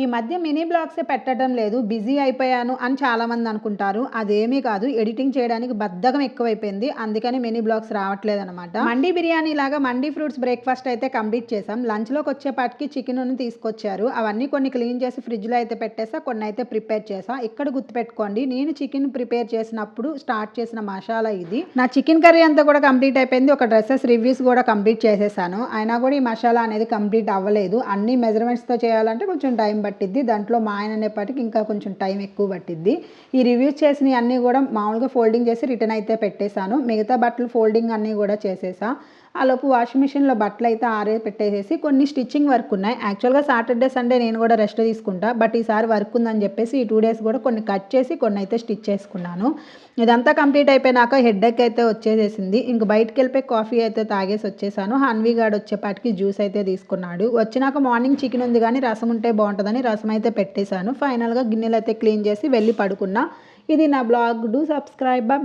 ఈ మధ్య మినీ బ్లాగ్సే పెట్టడం లేదు బిజీ అయిపోయాను అని చాలామంది అనుకుంటారు. అదేమీ కాదు ఎడిటింగ్ చేయడానికి బద్ధకం ఎక్కువైపోయింది. అందుకని మినీ బ్లాగ్స్ రావట్లేదు అనమాట మండీ బిర్యానీ లాగా మండీ ఫ్రూట్స్ బ్రేక్ఫాస్ట్ అయితే కంప్లీట్ చేసాం లంచ్లోకి వచ్చేపాటికి చికెన్ తీసుకొచ్చారు. అవన్నీ కొన్ని క్లీన్ చేసి ఫ్రిడ్జ్లో అయితే పెట్టేసా కొన్ని అయితే ప్రిపేర్ చేసా. ఇక్కడ గుర్తుపెట్టుకోండి నేను చికెన్ ప్రిపేర్ చేసినప్పుడు స్టార్ట్ చేసిన మసాలా ఇది. నా చికెన్ కర్రీ అంతా కూడా కంప్లీట్ అయిపోయింది. ఒక డ్రెస్సెస్ రివ్యూస్ కూడా కంప్లీట్ చేసేసాను. అయినా కూడా ఈ మసాలా అనేది కంప్లీట్ అవ్వలేదు. అన్ని మెజర్మెంట్స్తో చేయాలంటే కొంచెం టైం పట్టిద్ది దాంట్లో మా ఆయన అనేపాటికి ఇంకా కొంచెం టైం ఎక్కువ పట్టిద్ది. ఈ రివ్యూస్ చేసినవి అన్నీ కూడా మామూలుగా ఫోల్డింగ్ చేసి రిటర్న్ అయితే పెట్టేశాను. మిగతా బట్టలు ఫోల్డింగ్ అన్నీ కూడా చేసేసా. ఆ లోపు వాషింగ్ మిషన్లో బట్టలు అయితే ఆరే పెట్టేసేసి కొన్ని స్టిచ్చింగ్ వర్క్ ఉన్నాయి. యాక్చువల్గా సాటర్డే సండే నేను కూడా రెస్ట్ తీసుకుంటా. బట్ ఈసారి వర్క్ ఉందని చెప్పేసి ఈ టూ డేస్ కూడా కొన్ని కట్ చేసి కొన్ని అయితే స్టిచ్ చేసుకున్నాను. ఇదంతా కంప్లీట్ అయిపోయినాక హెడ్ఎక్ అయితే వచ్చేసేసింది. ఇంక బయటకు వెళ్ళిపోయి కాఫీ అయితే తాగేసి వచ్చేసాను. హన్వీ గాడు వచ్చేపాటికి జ్యూస్ అయితే తీసుకున్నాడు. వచ్చినాక మార్నింగ్ చికెన్ ఉంది కానీ రసం ఉంటే బాగుంటుందని రసం అయితే పెట్టేశాను. ఫైనల్గా గిన్నెలు అయితే క్లీన్ చేసి వెళ్ళి పడుకున్నా. ఇది నా బ్లాగ్. Do subscribe. బా